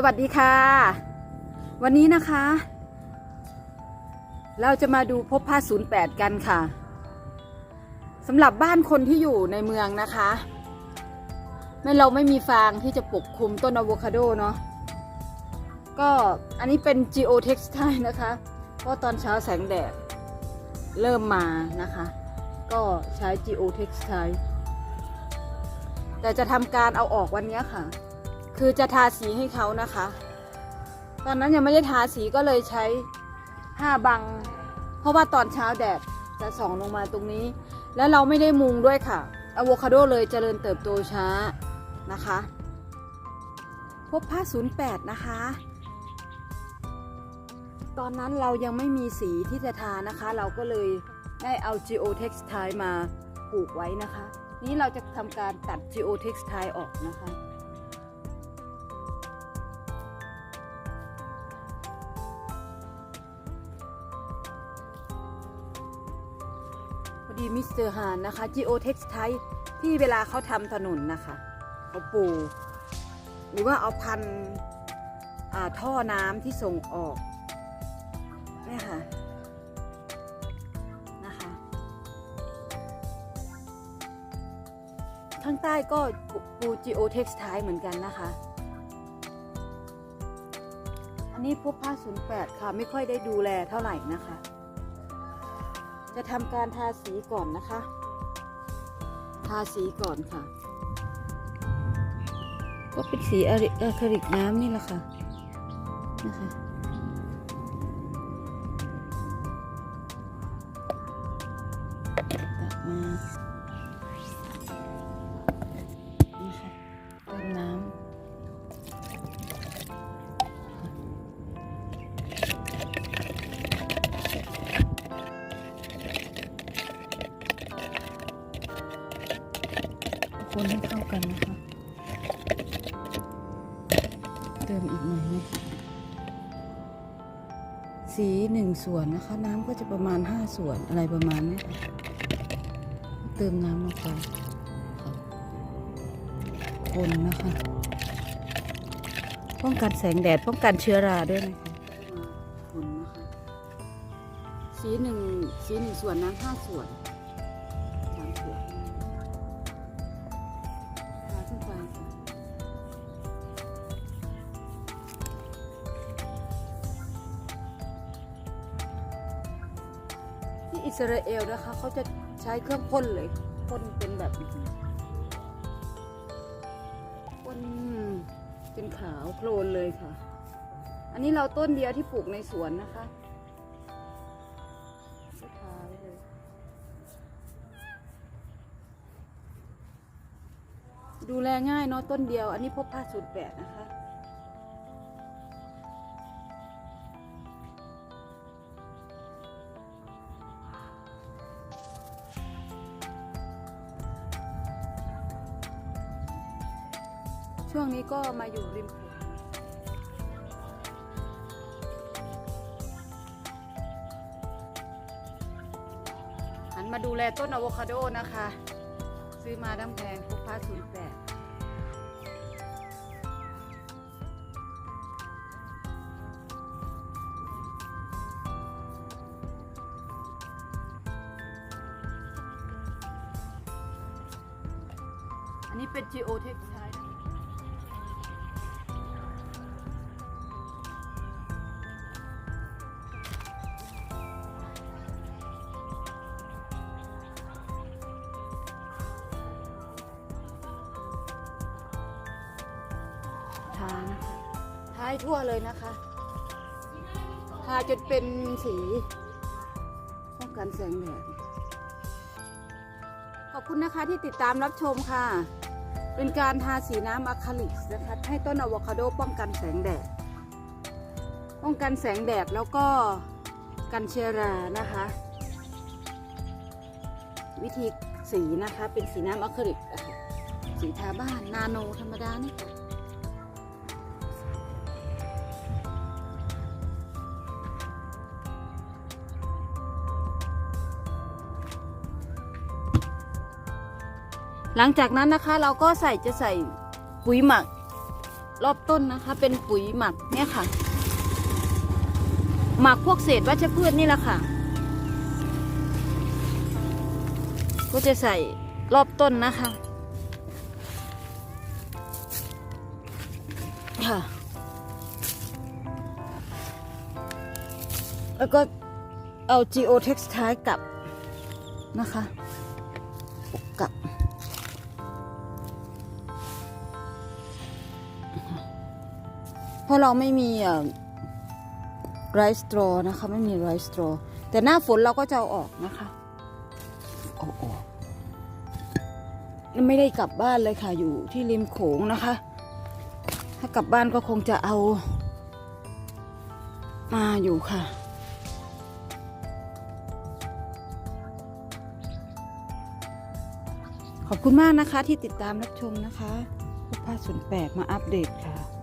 สวัสดีค่ะ วันนี้นะคะ เราจะมาดูพบผ้า08กันค่ะสำหรับบ้านคนที่อยู่ในเมืองนะคะไม่เราไม่มีฟางที่จะปกคลุมต้นอะโวคาโดเนาะก็อันนี้เป็น geo textile นะคะเพราะตอนเช้าแสงแดดเริ่มมานะคะ ก็ใช้ geo textile แต่จะทำการเอาออกวันนี้ค่ะ คือจะทาสีให้เขานะคะ ตอนนั้นยังไม่ได้ทาสีก็เลยใช้ผ้าบัง เพราะว่าตอนเช้าแดดจะส่องลงมาตรงนี้ แล้วเราไม่ได้มุงด้วยค่ะอะโวคาโดเลยเจริญเติบโตช้านะคะพบผ้า08 นะคะ ตอนนั้นเรายังไม่มีสีที่จะทานะคะ เราก็เลยได้เอา Geo Textile มาปลูกไว้นะคะ นี้เราจะทำการตัด Geo Textile ออกนะคะ มิสเตอร์ฮานนะคะ Geo Textile ที่เวลาเขาทำถนนนะคะ เอาปู หรือว่าเอาพันอ่าท่อน้ำที่ส่งออกเนี่ยค่ะนะคะข้างใต้ก็ปู Geo Textile เหมือนกันนะคะ อันนี้พบผ้า08 ค่ะ ไม่ค่อยได้ดูแลเท่าไหร่นะคะ จะทำการทาสีก่อนนะคะ ทาสีก่อนค่ะ ก็เป็นสีอะริอะคริลิกน้ำนี่แหละค่ะนะคะตักมา คนให้เข้ากันนะคะ เติมอีกหน่อยนะสีหนึ่งส่วนนะคะ น้ำก็จะประมาณห้าส่วนอะไรประมาณนี้เติมน้ำลงไปค่ะคนนะคะ ป้องกันแสงแดดป้องกันเชื้อราด้วยนะคะคนนะคะ สีหนึ่งสีหนึ่งส่วนน้ำห้าส่วน ที่อิสราเอลนะคะเขาจะใช้เครื่องพ่นเลยพ่นเป็นแบบพ่นเป็นขาวโคลนเลยค่ะ อันนี้เราต้นเดียวที่ปลูกในสวนนะคะก็ทาไว้เลยดูแลง่ายเนาะต้นเดียว อันนี้พบผ้าสูตรแปดนะคะ ช่วงนี้ก็มาอยู่ริมโขงหันมาดูแลต้นอะโวคาโดนะคะ ซื้อมาดั้งแพงพบผ้าศูนย์แปดอันนี้เป็น Geo Textile นะทานะคะทาให้ทั่วเลยนะคะทาจนเป็นสีป้องกันแสงแดดขอบคุณนะคะที่ติดตามรับชมค่ะ เป็นการทาสีน้ำอะคริลิกนะคะให้ต้นอะโวคาโดป้องกันแสงแดด ป้องกันแสงแดดแล้วก็กันเชื้อรานะคะ วิธีสีนะคะเป็นสีน้ำอะคริลิกสีทาบ้านนาโนธรรมดานี่ค่ะ หลังจากนั้นนะคะเราก็ใส่จะใส่ปุ๋ยหมัก รอบต้นนะคะ เป็นปุ๋ยหมักเนี่ยค่ะ หมักพวกเศษวัชพืชนี่แหละค่ะ ก็จะใส่รอบต้นนะคะค่ะแล้วก็เอา Geo Textile กลับนะคะ กลับ เพราะเราไม่มีไรสตรอนะคะ ไม่มีไรสตรอแต่หน้าฝนเราก็จะเอาออกนะคะเอาออกไม่ได้กลับบ้านเลยค่ะอยู่ที่ริมโขงนะคะ ถ้ากลับบ้านก็คงจะเอา มาอยู่ค่ะ ขอบคุณมากนะคะที่ติดตามรับชมนะคะพุทธภาศูนย์แปดมาอัปเดตค่ะ